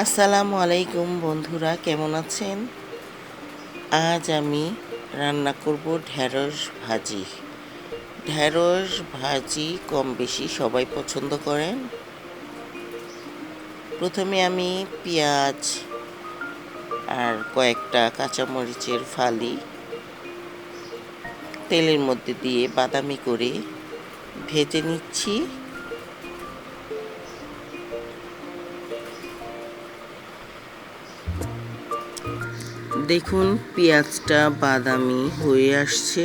আসসালামু আলাইকুম বন্ধুরা, কেমন আছেন? আজ আমি রান্না করব ঢ্যাঁড়স ভাজি। ঢ্যাঁড়স ভাজি কম বেশি সবাই পছন্দ করেন। প্রথমে আমি পেঁয়াজ আর কয়েকটা কাঁচামরিচের ফালি তেলের মধ্যে দিয়ে বাদামি করে ভেজে নিচ্ছি। দেখুন পেঁয়াজটা বাদামি হয়ে আসছে।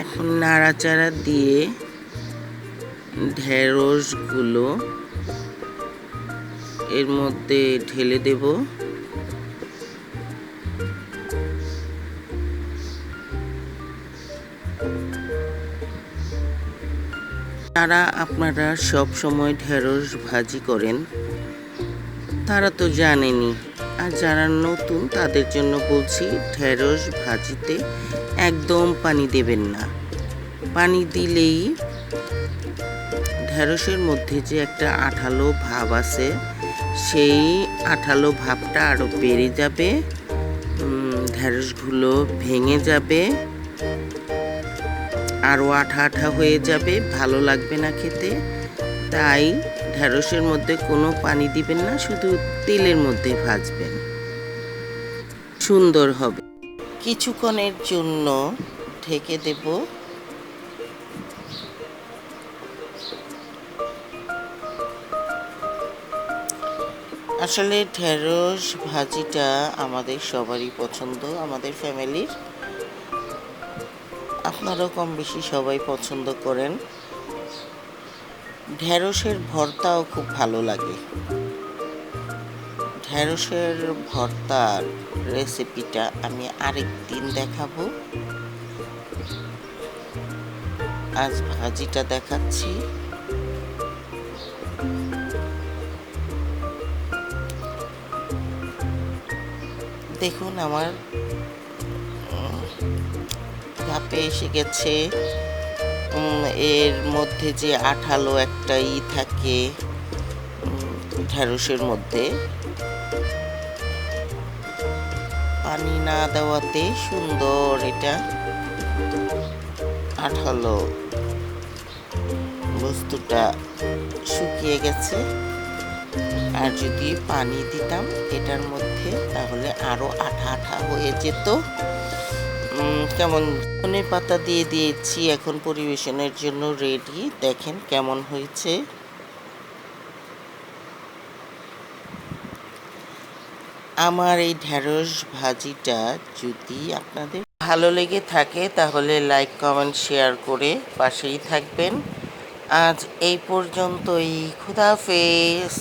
এখন নাড়াচাড়া দিয়ে ঢেঁড়সগুলো এর মধ্যে ঢেলে দেব। যারা আপনারা সব সময় ঢেঁড়স ভাজি করেন। তারা তো জানেনি। আর যারা নতুন, তাদের জন্য বলছি, ঢেঁড়স ভাজিতে একদম পানি দেবেন না। পানি দিলেই ঢেঁড়সের মধ্যে যে একটা আঠালো ভাব আছে, সেই আঠালো ভাবটা আরও বেড়ে যাবে ঢেঁড়সগুলো ভেঙে যাবে। আরও আঠা আঠা হয়ে যাবে, ভালো লাগবে না খেতে। তাই ঢেঁড়সের মধ্যে কোনো পানি দিবেন না, শুধু তেলের মধ্যে ভাজবেন। সুন্দর হবে। কিছুক্ষণের জন্য ঢেকে দেব। আসলে ঢেঁড়স ভাজিটা আমাদের সবারই পছন্দ, আমাদের ফ্যামিলির। আপনারাও কম বেশি সবাই পছন্দ করেন। ঢেঁড়সের ভর্তাও খুব ভালো লাগে। ঢেঁড়সের ভর্তার রেসিপিটা আমি আরেক দিন দেখাবো। আজ ভাজিটা দেখাচ্ছি। দেখুন আমার ধাপে এসে গেছে। এর মধ্যে যে আঠালো একটা ই থাকে ঢ্যাঁড়সের মধ্যে। পানি না দেওয়াতে সুন্দর এটা। আঠালো বস্তুটা শুকিয়ে গেছে। আর যদি পানি দিতাম এটার মধ্যে, তাহলে আরও আঠা আঠা হয়ে যেত। কেমন ধনে পাতা দিয়ে দিয়েছি, এখন পরিবেশনের জন্য রেডি দেখেন কেমন হয়েছে। আমার এই ঢ্যাঁড়স ভাজিটা যদি আপনাদের ভালো লেগে থাকে, তাহলে লাইক কমেন্ট শেয়ার করে পাশেই থাকবেন। আজ এই পর্যন্তই। খুদাফেজ